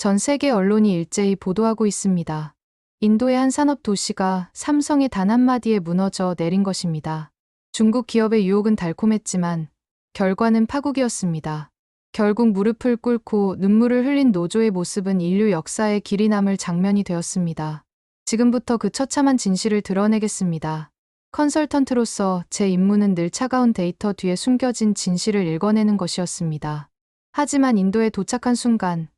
전 세계 언론이 일제히 보도하고 있습니다. 인도의 한 산업 도시가 삼성의 단 한마디에 무너져 내린 것입니다. 중국 기업의 유혹은 달콤했지만 결과는 파국이었습니다. 결국 무릎을 꿇고 눈물을 흘린 노조의 모습은 인류 역사에 길이 남을 장면이 되었습니다. 지금부터 그 처참한 진실을 드러내겠습니다. 컨설턴트로서 제 임무는 늘 차가운 데이터 뒤에 숨겨진 진실을 읽어내는 것이었습니다. 하지만 인도에 도착한 순간,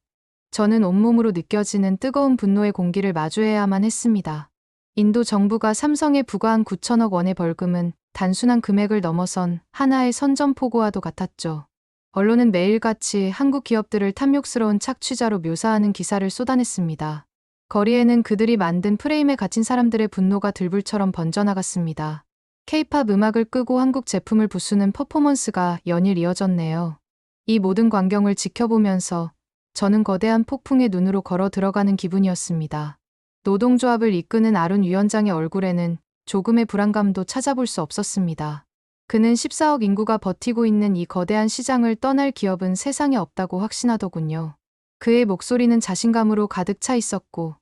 저는 온몸으로 느껴지는 뜨거운 분노의 공기를 마주해야만 했습니다. 인도 정부가 삼성에 부과한 9천억 원의 벌금은 단순한 금액을 넘어선 하나의 선전포고와도 같았죠. 언론은 매일같이 한국 기업들을 탐욕스러운 착취자로 묘사하는 기사를 쏟아냈습니다. 거리에는 그들이 만든 프레임에 갇힌 사람들의 분노가 들불처럼 번져나갔습니다. 케이팝 음악을 끄고 한국 제품을 부수는 퍼포먼스가 연일 이어졌네요. 이 모든 광경을 지켜보면서 저는 거대한 폭풍의 눈으로 걸어 들어가는 기분이었습니다. 노동조합을 이끄는 아룬 위원장의 얼굴에는 조금의 불안감도 찾아볼 수 없었습니다. 그는 14억 인구가 버티고 있는 이 거대한 시장을 떠날 기업은 세상에 없다고 확신하더군요. 그의 목소리는 자신감으로 가득 차 있었고,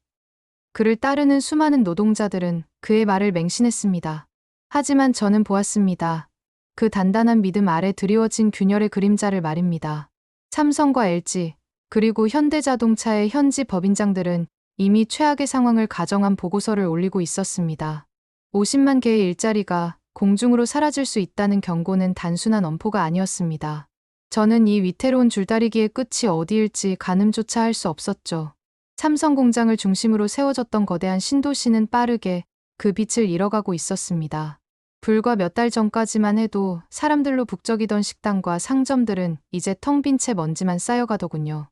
그를 따르는 수많은 노동자들은 그의 말을 맹신했습니다. 하지만 저는 보았습니다. 그 단단한 믿음 아래 드리워진 균열의 그림자를 말입니다. 삼성과 LG, 그리고 현대자동차의 현지 법인장들은 이미 최악의 상황을 가정한 보고서를 올리고 있었습니다. 50만 개의 일자리가 공중으로 사라질 수 있다는 경고는 단순한 엄포가 아니었습니다. 저는 이 위태로운 줄다리기의 끝이 어디일지 가늠조차 할 수 없었죠. 삼성 공장을 중심으로 세워졌던 거대한 신도시는 빠르게 그 빛을 잃어가고 있었습니다. 불과 몇 달 전까지만 해도 사람들로 북적이던 식당과 상점들은 이제 텅 빈 채 먼지만 쌓여가더군요.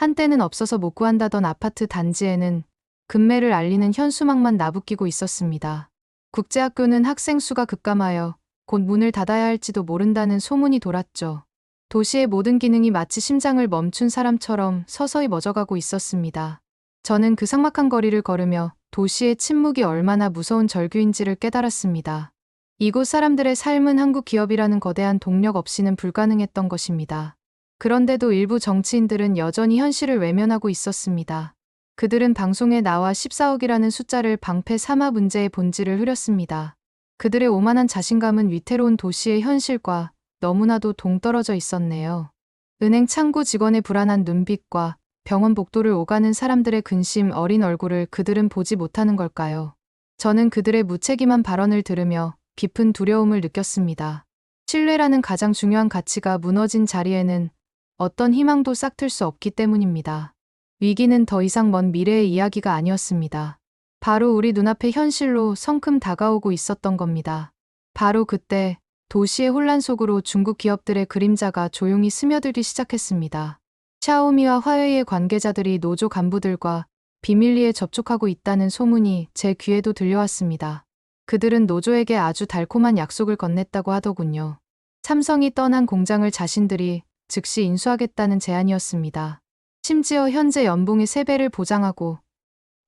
한때는 없어서 못 구한다던 아파트 단지에는 금매를 알리는 현수막만 나부끼고 있었습니다. 국제학교는 학생 수가 급감하여 곧 문을 닫아야 할지도 모른다는 소문이 돌았죠. 도시의 모든 기능이 마치 심장을 멈춘 사람처럼 서서히 멎어가고 있었습니다. 저는 그 삭막한 거리를 걸으며 도시의 침묵이 얼마나 무서운 절규인지를 깨달았습니다. 이곳 사람들의 삶은 한국 기업이라는 거대한 동력 없이는 불가능했던 것입니다. 그런데도 일부 정치인들은 여전히 현실을 외면하고 있었습니다. 그들은 방송에 나와 14억이라는 숫자를 방패 삼아 문제의 본질을 흐렸습니다. 그들의 오만한 자신감은 위태로운 도시의 현실과 너무나도 동떨어져 있었네요. 은행 창구 직원의 불안한 눈빛과 병원 복도를 오가는 사람들의 근심 어린 얼굴을 그들은 보지 못하는 걸까요? 저는 그들의 무책임한 발언을 들으며 깊은 두려움을 느꼈습니다. 신뢰라는 가장 중요한 가치가 무너진 자리에는 어떤 희망도 싹틀 수 없기 때문입니다. 위기는 더 이상 먼 미래의 이야기가 아니었습니다. 바로 우리 눈앞의 현실로 성큼 다가오고 있었던 겁니다. 바로 그때 도시의 혼란 속으로 중국 기업들의 그림자가 조용히 스며들기 시작했습니다. 샤오미와 화웨이의 관계자들이 노조 간부들과 비밀리에 접촉하고 있다는 소문이 제 귀에도 들려왔습니다. 그들은 노조에게 아주 달콤한 약속을 건넸다고 하더군요. 삼성이 떠난 공장을 자신들이 즉시 인수하겠다는 제안이었습니다. 심지어 현재 연봉의 3배를 보장하고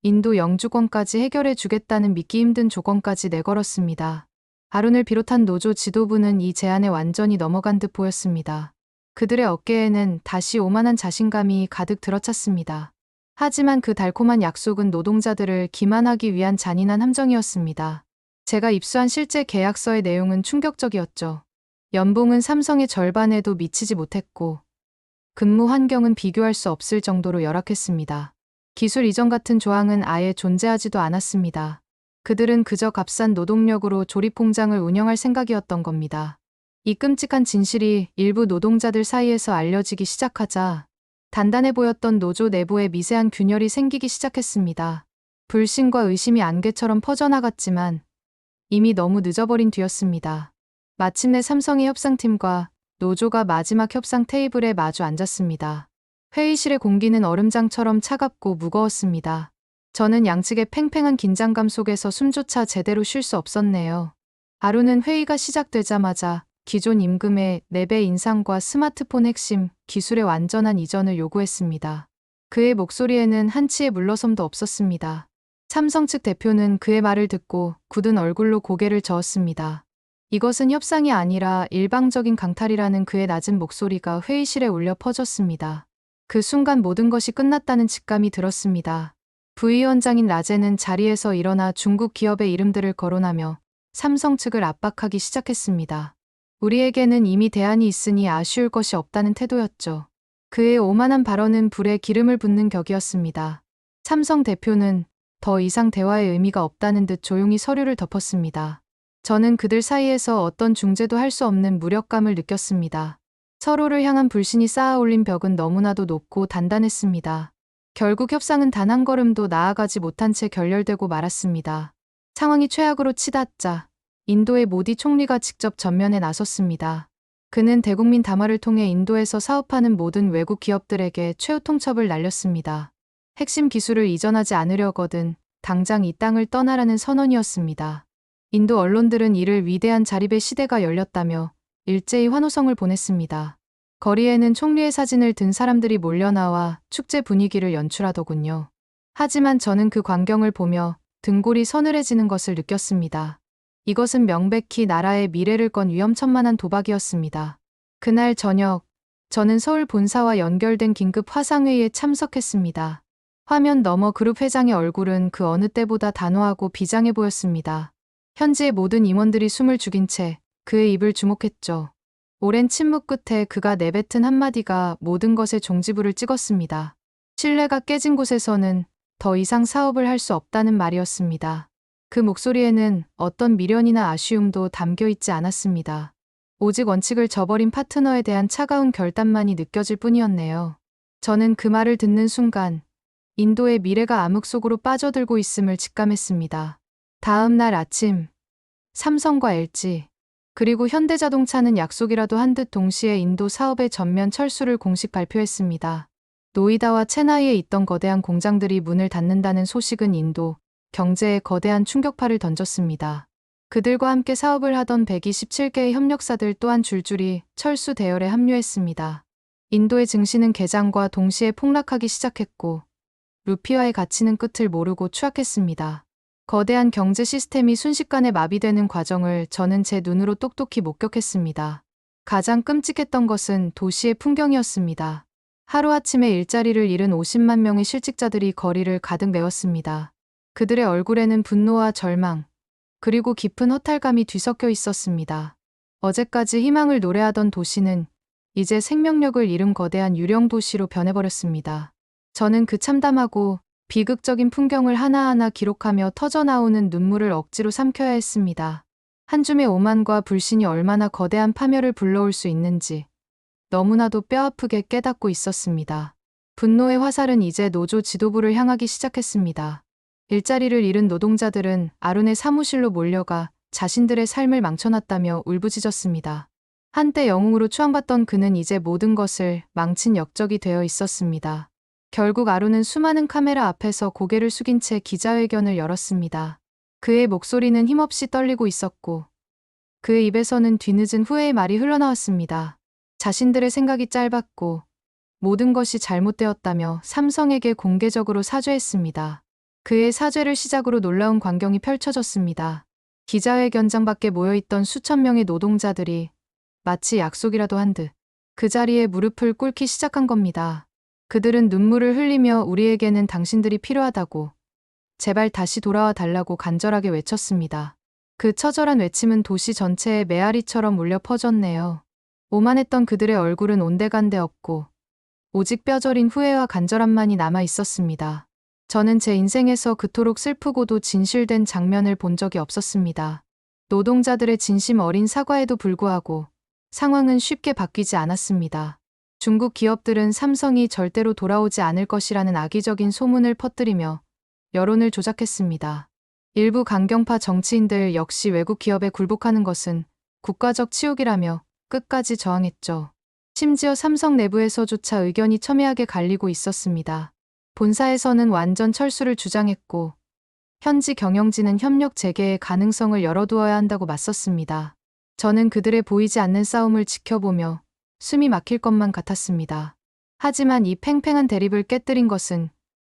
인도 영주권까지 해결해 주겠다는 믿기 힘든 조건까지 내걸었습니다. 아룬을 비롯한 노조 지도부는 이 제안에 완전히 넘어간 듯 보였습니다. 그들의 어깨에는 다시 오만한 자신감이 가득 들어찼습니다. 하지만 그 달콤한 약속은 노동자들을 기만하기 위한 잔인한 함정이었습니다. 제가 입수한 실제 계약서의 내용은 충격적이었죠. 연봉은 삼성의 절반에도 미치지 못했고 근무 환경은 비교할 수 없을 정도로 열악했습니다. 기술 이전 같은 조항은 아예 존재하지도 않았습니다. 그들은 그저 값싼 노동력으로 조립 공장을 운영할 생각이었던 겁니다. 이 끔찍한 진실이 일부 노동자들 사이에서 알려지기 시작하자 단단해 보였던 노조 내부에 미세한 균열이 생기기 시작했습니다. 불신과 의심이 안개처럼 퍼져나갔지만 이미 너무 늦어버린 뒤였습니다. 마침내 삼성의 협상팀과 노조가 마지막 협상 테이블에 마주 앉았습니다. 회의실의 공기는 얼음장처럼 차갑고 무거웠습니다. 저는 양측의 팽팽한 긴장감 속에서 숨조차 제대로 쉴 수 없었네요. 아루는 회의가 시작되자마자 기존 임금의 4배 인상과 스마트폰 핵심, 기술의 완전한 이전을 요구했습니다. 그의 목소리에는 한치의 물러섬도 없었습니다. 삼성 측 대표는 그의 말을 듣고 굳은 얼굴로 고개를 저었습니다. 이것은 협상이 아니라 일방적인 강탈이라는 그의 낮은 목소리가 회의실에 울려 퍼졌습니다. 그 순간 모든 것이 끝났다는 직감이 들었습니다. 부위원장인 라제는 자리에서 일어나 중국 기업의 이름들을 거론하며 삼성 측을 압박하기 시작했습니다. 우리에게는 이미 대안이 있으니 아쉬울 것이 없다는 태도였죠. 그의 오만한 발언은 불에 기름을 붓는 격이었습니다. 삼성 대표는 더 이상 대화의 의미가 없다는 듯 조용히 서류를 덮었습니다. 저는 그들 사이에서 어떤 중재도 할 수 없는 무력감을 느꼈습니다. 서로를 향한 불신이 쌓아 올린 벽은 너무나도 높고 단단했습니다. 결국 협상은 단 한 걸음도 나아가지 못한 채 결렬되고 말았습니다. 상황이 최악으로 치닫자 인도의 모디 총리가 직접 전면에 나섰습니다. 그는 대국민 담화를 통해 인도에서 사업하는 모든 외국 기업들에게 최후 통첩을 날렸습니다. 핵심 기술을 이전하지 않으려거든 당장 이 땅을 떠나라는 선언이었습니다. 인도 언론들은 이를 위대한 자립의 시대가 열렸다며 일제히 환호성을 보냈습니다. 거리에는 총리의 사진을 든 사람들이 몰려나와 축제 분위기를 연출하더군요. 하지만 저는 그 광경을 보며 등골이 서늘해지는 것을 느꼈습니다. 이것은 명백히 나라의 미래를 건 위험천만한 도박이었습니다. 그날 저녁, 저는 서울 본사와 연결된 긴급 화상회의에 참석했습니다. 화면 너머 그룹 회장의 얼굴은 그 어느 때보다 단호하고 비장해 보였습니다. 현지의 모든 임원들이 숨을 죽인 채 그의 입을 주목했죠. 오랜 침묵 끝에 그가 내뱉은 한마디가 모든 것에 종지부를 찍었습니다. 신뢰가 깨진 곳에서는 더 이상 사업을 할 수 없다는 말이었습니다. 그 목소리에는 어떤 미련이나 아쉬움도 담겨 있지 않았습니다. 오직 원칙을 저버린 파트너에 대한 차가운 결단만이 느껴질 뿐이었네요. 저는 그 말을 듣는 순간 인도의 미래가 암흑 속으로 빠져들고 있음을 직감했습니다. 다음 날 아침 삼성과 LG 그리고 현대자동차는 약속이라도 한 듯 동시에 인도 사업의 전면 철수를 공식 발표했습니다. 노이다와 체나이에 있던 거대한 공장들이 문을 닫는다는 소식은 인도 경제에 거대한 충격파를 던졌습니다. 그들과 함께 사업을 하던 127개의 협력사들 또한 줄줄이 철수 대열에 합류했습니다. 인도의 증시는 개장과 동시에 폭락하기 시작했고 루피와의 가치는 끝을 모르고 추락했습니다. 거대한 경제 시스템이 순식간에 마비되는 과정을 저는 제 눈으로 똑똑히 목격했습니다. 가장 끔찍했던 것은 도시의 풍경이었습니다. 하루아침에 일자리를 잃은 50만 명의 실직자들이 거리를 가득 메웠습니다. 그들의 얼굴에는 분노와 절망, 그리고 깊은 허탈감이 뒤섞여 있었습니다. 어제까지 희망을 노래하던 도시는 이제 생명력을 잃은 거대한 유령 도시로 변해버렸습니다. 저는 그 참담하고 비극적인 풍경을 하나하나 기록하며 터져나오는 눈물을 억지로 삼켜야 했습니다. 한 줌의 오만과 불신이 얼마나 거대한 파멸을 불러올 수 있는지 너무나도 뼈아프게 깨닫고 있었습니다. 분노의 화살은 이제 노조 지도부를 향하기 시작했습니다. 일자리를 잃은 노동자들은 아룬의 사무실로 몰려가 자신들의 삶을 망쳐놨다며 울부짖었습니다. 한때 영웅으로 추앙받던 그는 이제 모든 것을 망친 역적이 되어 있었습니다. 결국 아룬은 수많은 카메라 앞에서 고개를 숙인 채 기자회견을 열었습니다. 그의 목소리는 힘없이 떨리고 있었고 그의 입에서는 뒤늦은 후회의 말이 흘러나왔습니다. 자신들의 생각이 짧았고 모든 것이 잘못되었다며 삼성에게 공개적으로 사죄했습니다. 그의 사죄를 시작으로 놀라운 광경이 펼쳐졌습니다. 기자회견장 밖에 모여있던 수천 명의 노동자들이 마치 약속이라도 한 듯 그 자리에 무릎을 꿇기 시작한 겁니다. 그들은 눈물을 흘리며 우리에게는 당신들이 필요하다고 제발 다시 돌아와 달라고 간절하게 외쳤습니다. 그 처절한 외침은 도시 전체에 메아리처럼 울려 퍼졌네요. 오만했던 그들의 얼굴은 온데간데 없고 오직 뼈저린 후회와 간절함만이 남아 있었습니다. 저는 제 인생에서 그토록 슬프고도 진실된 장면을 본 적이 없었습니다. 노동자들의 진심 어린 사과에도 불구하고 상황은 쉽게 바뀌지 않았습니다. 중국 기업들은 삼성이 절대로 돌아오지 않을 것이라는 악의적인 소문을 퍼뜨리며 여론을 조작했습니다. 일부 강경파 정치인들 역시 외국 기업에 굴복하는 것은 국가적 치욕이라며 끝까지 저항했죠. 심지어 삼성 내부에서조차 의견이 첨예하게 갈리고 있었습니다. 본사에서는 완전 철수를 주장했고 현지 경영진은 협력 재개의 가능성을 열어두어야 한다고 맞섰습니다. 저는 그들의 보이지 않는 싸움을 지켜보며 숨이 막힐 것만 같았습니다. 하지만 이 팽팽한 대립을 깨뜨린 것은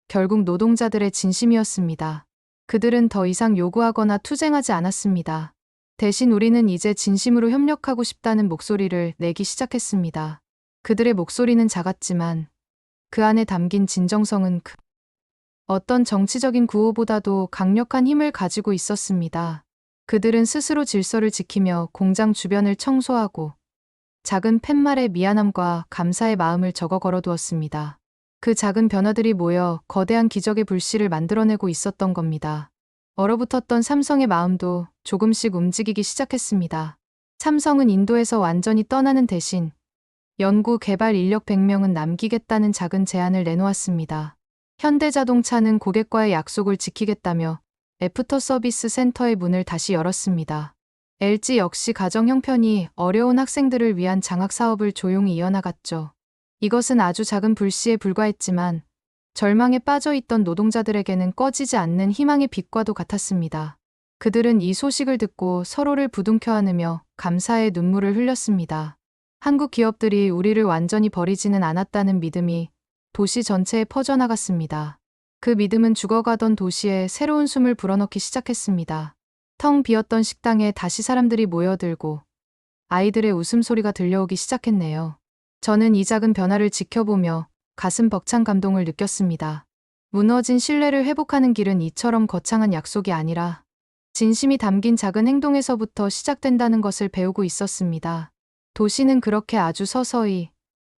결국 노동자들의 진심이었습니다. 그들은 더 이상 요구하거나 투쟁하지 않았습니다. 대신 우리는 이제 진심으로 협력하고 싶다는 목소리를 내기 시작했습니다. 그들의 목소리는 작았지만 그 안에 담긴 진정성은 그 어떤 정치적인 구호보다도 강력한 힘을 가지고 있었습니다. 그들은 스스로 질서를 지키며 공장 주변을 청소하고 작은 팻말에 미안함과 감사의 마음을 적어 걸어두었습니다. 그 작은 변화들이 모여 거대한 기적의 불씨를 만들어내고 있었던 겁니다. 얼어붙었던 삼성의 마음도 조금씩 움직이기 시작했습니다. 삼성은 인도에서 완전히 떠나는 대신 연구 개발 인력 100명은 남기겠다는 작은 제안을 내놓았습니다. 현대자동차는 고객과의 약속을 지키겠다며 애프터 서비스 센터의 문을 다시 열었습니다. LG 역시 가정 형편이 어려운 학생들을 위한 장학 사업을 조용히 이어나갔죠. 이것은 아주 작은 불씨에 불과했지만 절망에 빠져 있던 노동자들에게는 꺼지지 않는 희망의 빛과도 같았습니다. 그들은 이 소식을 듣고 서로를 부둥켜 안으며 감사의 눈물을 흘렸습니다. 한국 기업들이 우리를 완전히 버리지는 않았다는 믿음이 도시 전체에 퍼져나갔습니다. 그 믿음은 죽어가던 도시에 새로운 숨을 불어넣기 시작했습니다. 텅 비었던 식당에 다시 사람들이 모여들고 아이들의 웃음소리가 들려오기 시작했네요. 저는 이 작은 변화를 지켜보며 가슴 벅찬 감동을 느꼈습니다. 무너진 신뢰를 회복하는 길은 이처럼 거창한 약속이 아니라 진심이 담긴 작은 행동에서부터 시작된다는 것을 배우고 있었습니다. 도시는 그렇게 아주 서서히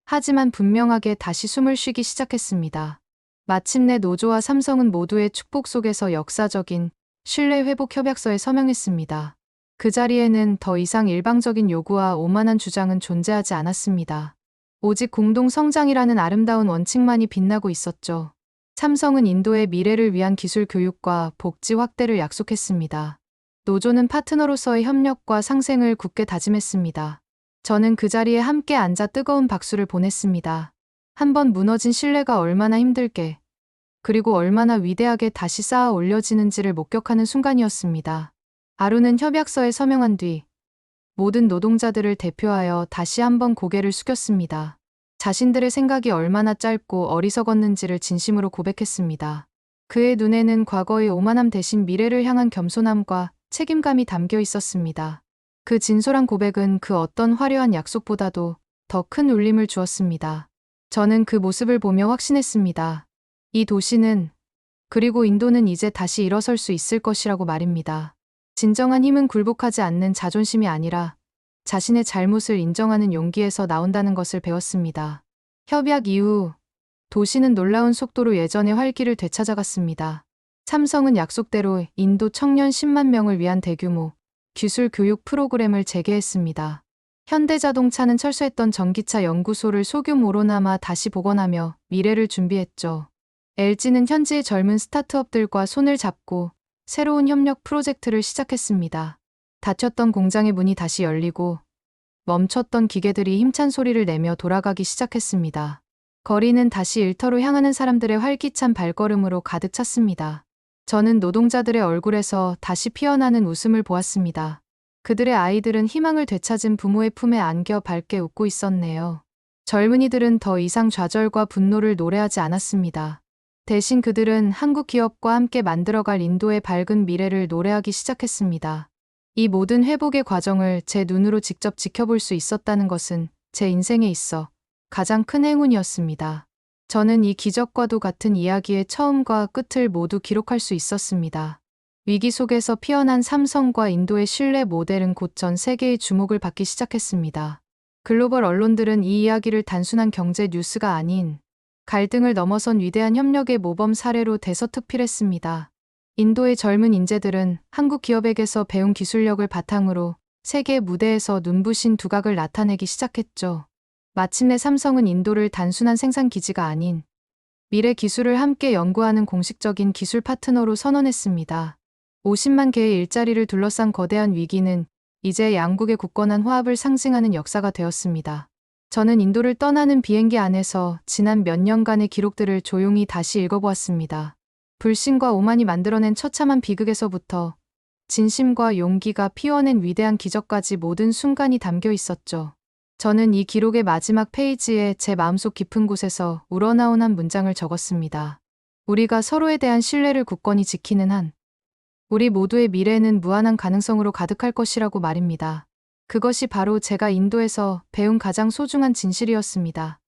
하지만 분명하게 다시 숨을 쉬기 시작했습니다. 마침내 노조와 삼성은 모두의 축복 속에서 역사적인 신뢰 회복 협약서에 서명했습니다. 그 자리에는 더 이상 일방적인 요구와 오만한 주장은 존재하지 않았습니다. 오직 공동 성장이라는 아름다운 원칙만이 빛나고 있었죠. 삼성은 인도의 미래를 위한 기술 교육과 복지 확대를 약속했습니다. 노조는 파트너로서의 협력과 상생을 굳게 다짐했습니다. 저는 그 자리에 함께 앉아 뜨거운 박수를 보냈습니다. 한번 무너진 신뢰가 얼마나 힘들게, 그리고 얼마나 위대하게 다시 쌓아 올려지는지를 목격하는 순간이었습니다. 아루는 협약서에 서명한 뒤 모든 노동자들을 대표하여 다시 한번 고개를 숙였습니다. 자신들의 생각이 얼마나 짧고 어리석었는지를 진심으로 고백했습니다. 그의 눈에는 과거의 오만함 대신 미래를 향한 겸손함과 책임감이 담겨 있었습니다. 그 진솔한 고백은 그 어떤 화려한 약속보다도 더 큰 울림을 주었습니다. 저는 그 모습을 보며 확신했습니다. 이 도시는 그리고 인도는 이제 다시 일어설 수 있을 것이라고 말입니다. 진정한 힘은 굴복하지 않는 자존심이 아니라 자신의 잘못을 인정하는 용기에서 나온다는 것을 배웠습니다. 협약 이후 도시는 놀라운 속도로 예전의 활기를 되찾아갔습니다. 삼성은 약속대로 인도 청년 10만 명을 위한 대규모 기술 교육 프로그램을 재개했습니다. 현대자동차는 철수했던 전기차 연구소를 소규모로나마 다시 복원하며 미래를 준비했죠. LG는 현지의 젊은 스타트업들과 손을 잡고 새로운 협력 프로젝트를 시작했습니다. 닫혔던 공장의 문이 다시 열리고 멈췄던 기계들이 힘찬 소리를 내며 돌아가기 시작했습니다. 거리는 다시 일터로 향하는 사람들의 활기찬 발걸음으로 가득 찼습니다. 저는 노동자들의 얼굴에서 다시 피어나는 웃음을 보았습니다. 그들의 아이들은 희망을 되찾은 부모의 품에 안겨 밝게 웃고 있었네요. 젊은이들은 더 이상 좌절과 분노를 노래하지 않았습니다. 대신 그들은 한국 기업과 함께 만들어갈 인도의 밝은 미래를 노래하기 시작했습니다. 이 모든 회복의 과정을 제 눈으로 직접 지켜볼 수 있었다는 것은 제 인생에 있어 가장 큰 행운이었습니다. 저는 이 기적과도 같은 이야기의 처음과 끝을 모두 기록할 수 있었습니다. 위기 속에서 피어난 삼성과 인도의 신뢰 모델은 곧 전 세계의 주목을 받기 시작했습니다. 글로벌 언론들은 이 이야기를 단순한 경제 뉴스가 아닌 갈등을 넘어선 위대한 협력의 모범 사례로 대서특필했습니다. 인도의 젊은 인재들은 한국 기업에게서 배운 기술력을 바탕으로 세계 무대에서 눈부신 두각을 나타내기 시작했죠. 마침내 삼성은 인도를 단순한 생산 기지가 아닌 미래 기술을 함께 연구하는 공식적인 기술 파트너로 선언했습니다. 50만 개의 일자리를 둘러싼 거대한 위기는 이제 양국의 굳건한 화합을 상징하는 역사가 되었습니다. 저는 인도를 떠나는 비행기 안에서 지난 몇 년간의 기록들을 조용히 다시 읽어보았습니다. 불신과 오만이 만들어낸 처참한 비극에서부터 진심과 용기가 피워낸 위대한 기적까지 모든 순간이 담겨 있었죠. 저는 이 기록의 마지막 페이지에 제 마음속 깊은 곳에서 우러나온 한 문장을 적었습니다. 우리가 서로에 대한 신뢰를 굳건히 지키는 한, 우리 모두의 미래는 무한한 가능성으로 가득할 것이라고 말입니다. 그것이 바로 제가 인도에서 배운 가장 소중한 진실이었습니다.